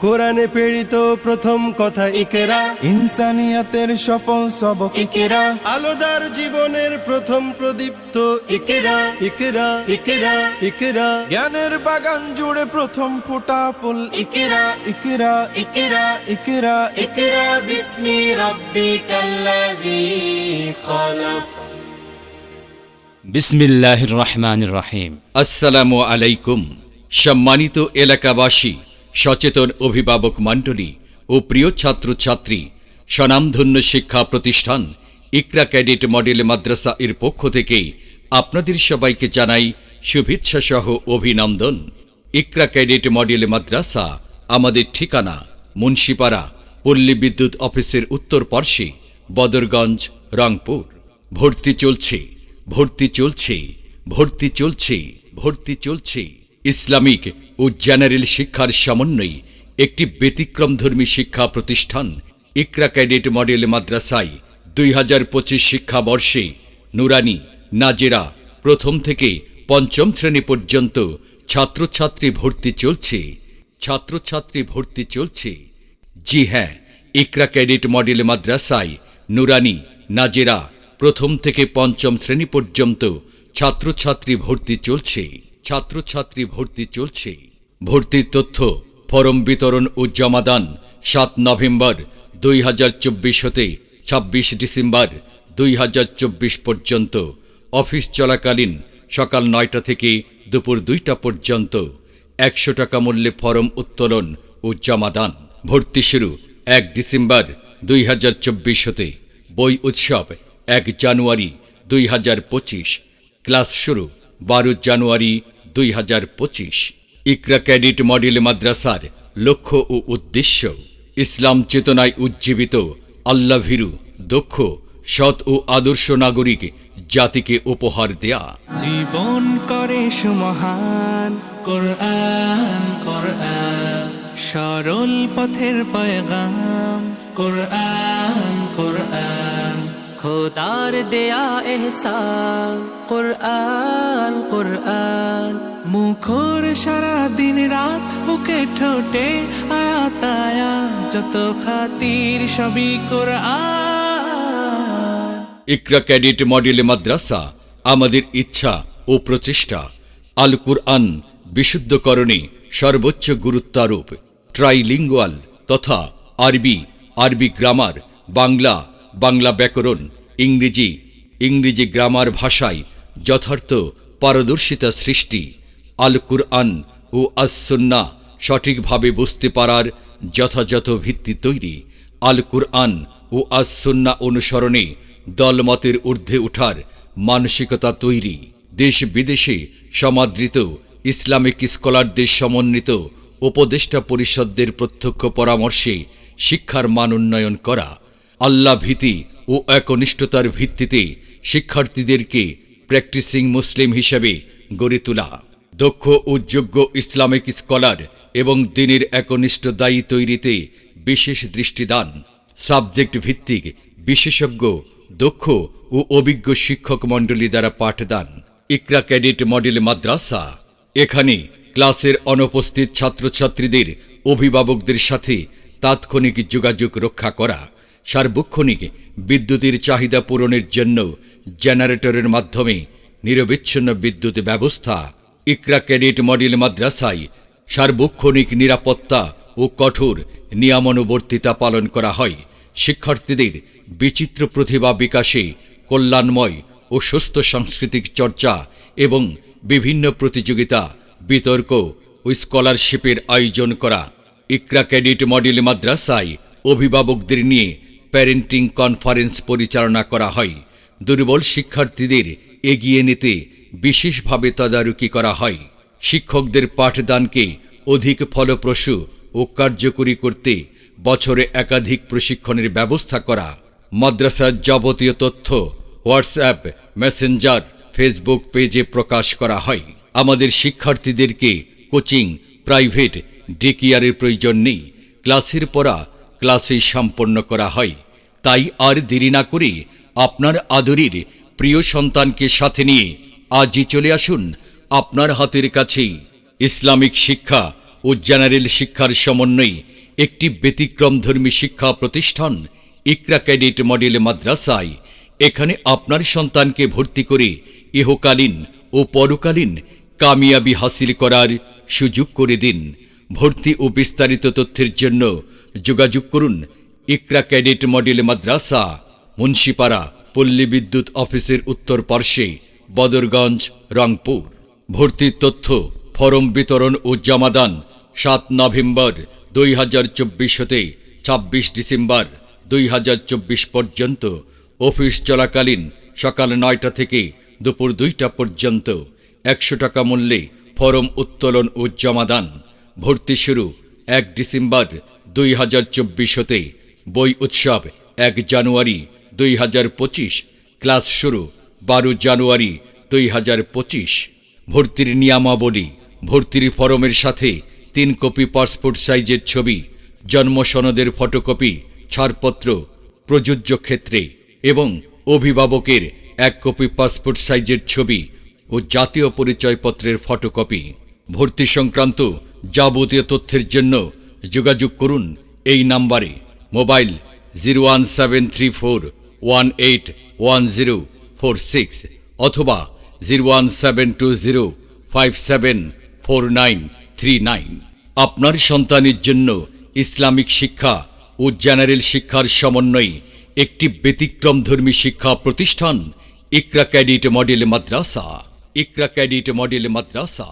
কোরআনে প্রেরিত প্রথম কথা ইকেরা। ইনসানিয়াতের সফল সবক ইকেরা। আলোদার জীবনের প্রথম প্রদীপ্ত ইকেরা। ইকেরা ইকেরা ইকেরা। জ্ঞানের বাগান জুড়ে প্রথম ফোটা ফুল ইকেরা। ইকেরা ইকেরা ইকেরা ইকেরা। বিস্মি রাব্বিকাল্লাযী খালাক। বিসমিল্লাহির রহমানির রহিম। আসসালামু আলাইকুম সম্মানিত এলাকাবাসী। সচেতন অভিভাবক মণ্ডলী ও প্রিয় ছাত্রছাত্রী স্বনামধন্য শিক্ষা প্রতিষ্ঠান ইকরা ক্যাডেট মডেল মাদ্রাসা এর পক্ষ থেকে আপনাদের সবাইকে জানাই শুভেচ্ছা সহ অভিনন্দন। ইকরা ক্যাডেট মডেল মাদ্রাসা আমাদের ঠিকানা মুন্সিপাড়া পল্লী বিদ্যুৎ অফিসের উত্তর পার্শ্বে বদরগঞ্জ, রংপুর। ভর্তি চলছে ভর্তি চলছে ভর্তি চলছে ভর্তি চলছে। ইসলামিক ও জেনারেল শিক্ষার সমন্বয়ে একটি ব্যতিক্রমধর্মী শিক্ষা প্রতিষ্ঠান ইকরা ক্যাডেট মডেল মাদ্রাসায় দুই হাজার পঁচিশ শিক্ষাবর্ষে নুরানি, নাজেরা প্রথম থেকে পঞ্চম শ্রেণি পর্যন্ত ছাত্রছাত্রী ভর্তি চলছে। ছাত্রছাত্রী ভর্তি চলছে। জি হ্যাঁ ইকরা ক্যাডেট মডেল মাদ্রাসায় নুরানি, নাজেরা প্রথম থেকে পঞ্চম শ্রেণি পর্যন্ত ছাত্রছাত্রী ভর্তি চলছে। ছাত্রছাত্রী ভর্তি চলছে। ভর্তির তথ্য, ফরম বিতরণ ও জমাদান সাত নভেম্বর দুই হাজার চব্বিশ হতে ছাব্বিশ ডিসেম্বর দুই হাজার চব্বিশ পর্যন্ত। অফিস চলাকালীন সকাল নয়টা থেকে দুপুর দুইটা পর্যন্ত একশো টাকা মূল্যে ফরম উত্তোলন ও জমাদান। ভর্তি শুরু এক ডিসেম্বর দুই হাজার চব্বিশ হতে। বই উৎসব এক জানুয়ারি দুই হাজার পঁচিশ। ক্লাস শুরু বারো জানুয়ারি দুই হাজার পঁচিশ। ইকরা ক্যাডিট মডেল মাদ্রাসার লক্ষ্য ও উদ্দেশ্য, ইসলাম চেতনায় উজ্জীবিত, আল্লাভীরু, দক্ষ, সৎ ও আদর্শ নাগরিক জাতিকে উপহার দেয়া। জীবন করে সুমহান, কোরআন কোরআন, সরল পথের পয়গাম, কোরআন কোরআন। খোদার দেয়া এহসান। কুরআন কুরআন। মুখর সারা দিন রাত বুকে ঠোঁটে আয়াতায়া যত খাতির সবই কোরআন। ইকরা ক্যাডেট মডেল মাদ্রাসা, আমাদের ইচ্ছা ও প্রচেষ্টা। আল কুরআন বিশুদ্ধকরণে সর্বোচ্চ গুরুত্বারোপ। ট্রাইলিঙ্গুয়াল তথা আরবি আরবি গ্রামার, বাংলা বাংলা ব্যাকরণ, ইংরেজি ইংরেজি গ্রামার ভাষায় যথার্থ পারদর্শিতা সৃষ্টি, আল কুরআন ও আসন্না সঠিকভাবে বুঝতে পারার যথাযথ ভিত্তি তৈরি, আল কুরআন ও আসন্না অনুসরণে দলমতের ঊর্ধ্বে ওঠার মানসিকতা তৈরি। দেশ বিদেশে সমাদৃত ইসলামিক স্কলারদের সমন্বিত উপদেষ্টা পরিষদদের প্রত্যক্ষ পরামর্শে শিক্ষার মান উন্নয়ন করা আল্লাহ ভীতি ও একনিষ্ঠতার ভিত্তিতে শিক্ষার্থীদেরকে প্র্যাকটিসিং মুসলিম হিসেবে গড়ে তোলা। দক্ষ ও যোগ্য ইসলামিক স্কলার এবং দিনের একনিষ্ঠ দায়ী তৈরিতে বিশেষ দৃষ্টিদান। সাবজেক্ট ভিত্তিক বিশেষজ্ঞ, দক্ষ ও অভিজ্ঞ শিক্ষক মণ্ডলী দ্বারা পাঠদান। ইকরা ক্যাডেট মডেল মাদ্রাসা। এখানে ক্লাসের অনুপস্থিত ছাত্রছাত্রীদের অভিভাবকদের সাথে তাৎক্ষণিক যোগাযোগ রক্ষা করা সার্বক্ষণিক বিদ্যুতের চাহিদা পূরণের জন্য জেনারেটরের মাধ্যমে নিরবিচ্ছিন্ন বিদ্যুৎ ব্যবস্থা। ইকরা ক্যাডেট মডেল মাদ্রাসায় সার্বক্ষণিক নিরাপত্তা ও কঠোর নিয়মানুবর্তিতা পালন করা হয়। শিক্ষার্থীদের বিচিত্র প্রতিভা বিকাশে কল্যাণময় ও সুস্থ সাংস্কৃতিক চর্চা এবং বিভিন্ন প্রতিযোগিতা, বিতর্ক ও স্কলারশিপের আয়োজন করা। ইকরা ক্যাডেট মডেল মাদ্রাসায় অভিভাবকদের নিয়ে প্যারেন্টিং কনফারেন্স পরিচালনা করা হয়। দুর্বল শিক্ষার্থীদের এগিয়ে নিতে বিশেষভাবে তদারকি করা হয়। শিক্ষকদের পাঠদানকে অধিক ফলপ্রসূ ও কার্যকরী করতে বছরে একাধিক প্রশিক্ষণের ব্যবস্থা করা। মাদ্রাসার যাবতীয় তথ্য, হোয়াটসঅ্যাপ, মেসেঞ্জার, ফেসবুক পেজে প্রকাশ করা হয়। আমাদের শিক্ষার্থীদেরকে কোচিং, প্রাইভেট, ডে কেয়ারের প্রয়োজন নেই। ক্লাসের পড়া ক্লাসেই সম্পন্ন করা হয়। তাই আর দেরি না করে আপনার আদরের প্রিয় সন্তানকে সাথে নিয়ে আজই চলে আসুন আপনার হাতের কাছেই। ইসলামিক শিক্ষা ও জেনারেল শিক্ষার সমন্বয়ে একটি ব্যতিক্রমধর্মী শিক্ষা প্রতিষ্ঠান ইকরা ক্যাডেট মডেল মাদ্রাসায় এখানে আপনার সন্তানকে ভর্তি করে ইহকালীন ও পরকালীন কামিয়াবি হাসিল করার সুযোগ করে দিন। ভর্তি ও বিস্তারিত তথ্যের জন্য যোগাযোগ করুন ইকরা ক্যাডেট মডেল মাদ্রাসা, মুন্সিপাড়া, পল্লী বিদ্যুৎ অফিসের উত্তর পার্শ্বে, বদরগঞ্জ, রংপুর। ভর্তির তথ্য, ফরম বিতরণ ও জমাদান, সাত নভেম্বর দুই হাজার চব্বিশ হতে ছাব্বিশ ডিসেম্বর দুই হাজার চব্বিশ পর্যন্ত। অফিস চলাকালীন সকাল নয়টা থেকে দুপুর দুইটা পর্যন্ত একশো টাকা মূল্যে ফরম উত্তোলন ও জমাদান। ভর্তি শুরু এক ডিসেম্বর দুই হাজার চব্বিশ হতে বই উৎসব, এক জানুয়ারি দুই হাজার পঁচিশ, ক্লাস শুরু, বারো জানুয়ারি দুই হাজার পঁচিশ। ভর্তির নিয়মাবলী, ভর্তির ফরমের সাথে তিন কপি পাসপোর্ট সাইজের ছবি, জন্ম সনদের ফটোকপি, ছাড়পত্র, প্রযোজ্য ক্ষেত্রে এবং অভিভাবকের এক কপি পাসপোর্ট সাইজের ছবি ও জাতীয় পরিচয়পত্রের ফটোকপি। ভর্তি সংক্রান্ত যাবতীয় তথ্যের জন্য যোগাযোগ করুন এই নাম্বারে। Mobile zero one seven four one eight one zero four six অথবা zero one seven two zero five seven four nine nine. আপনার সন্তানের জন্য ইসলামিক শিক্ষা ও জেনারেল শিক্ষার সমন্বয়ে একটি ব্যতিক্রমধর্মী শিক্ষা প্রতিষ্ঠান, ইকরা ক্যাডিট মডেল মাদ্রাসা। ইকরা ক্যাডিট মডেল মাদ্রাসা।